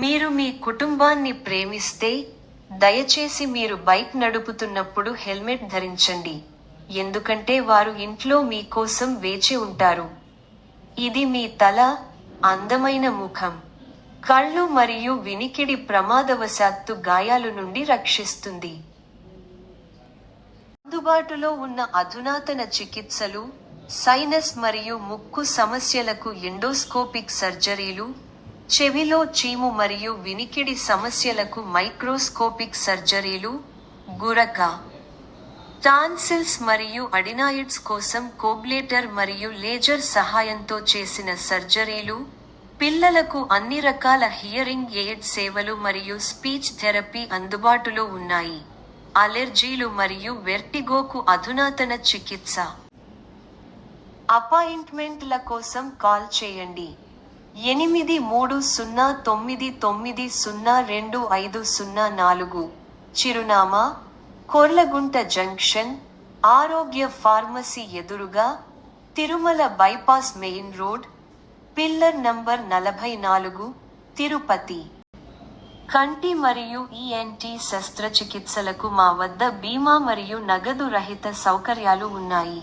మీరు మీ కుటుంబాన్ని ప్రేమిస్తే దయచేసి మీరు బైక్ నడుపుతున్నప్పుడు హెల్మెట్ ధరించండి. ఎందుకంటే వారు ఇంట్లో మీ కోసం వేచి ఉంటారు. ఇది మీ తల అందమైన ముఖం. కళ్ళు మరియు వినికిడి ప్రమాదవశాత్తు గాయాలు నుండి రక్షిస్తుంది. అందుబాటులో ఉన్న అధునాతన చికిత్సలు సైనస్ మరియు ముక్కు సమస్యలకు ఎండోస్కోపిక్ సర్జరీలు చెవిలో చీము మరియు వినికిడి సమస్యలకు మైక్రోస్కోపిక్ సర్జరీలు గురక టాన్సిల్స్ మరియు అడినాయిడ్స్ కోసం కోబ్లేటర్ మరియు లేజర్ సహాయంతో చేసిన సర్జరీలు పిల్లలకు అన్ని రకాల హియరింగ్ ఎయిడ్ సేవలు మరియు స్పీచ్ థెరపీ అందుబాటులో ఉన్నాయి. అలెర్జీలు మరియు వెర్టిగోకు అధునాతన చికిత్స. అపాయింట్మెంట్ల కోసం కాల్ చేయండి. ఎనిమిది మూడు సున్నా తొమ్మిది తొమ్మిది సున్నా రెండు ఐదు సున్నా నాలుగు. చిరునామా కొర్లగుంట జంక్షన్ ఆరోగ్య ఫార్మసీ ఎదురుగా Tirumala bypass main road pillar number నలభై నాలుగు తిరుపతి. కంటి మరియు ఈఎన్టీ శస్త్రచికిత్సలకు మా వద్ద బీమా మరియు నగదు రహిత సౌకర్యాలు ఉన్నాయి.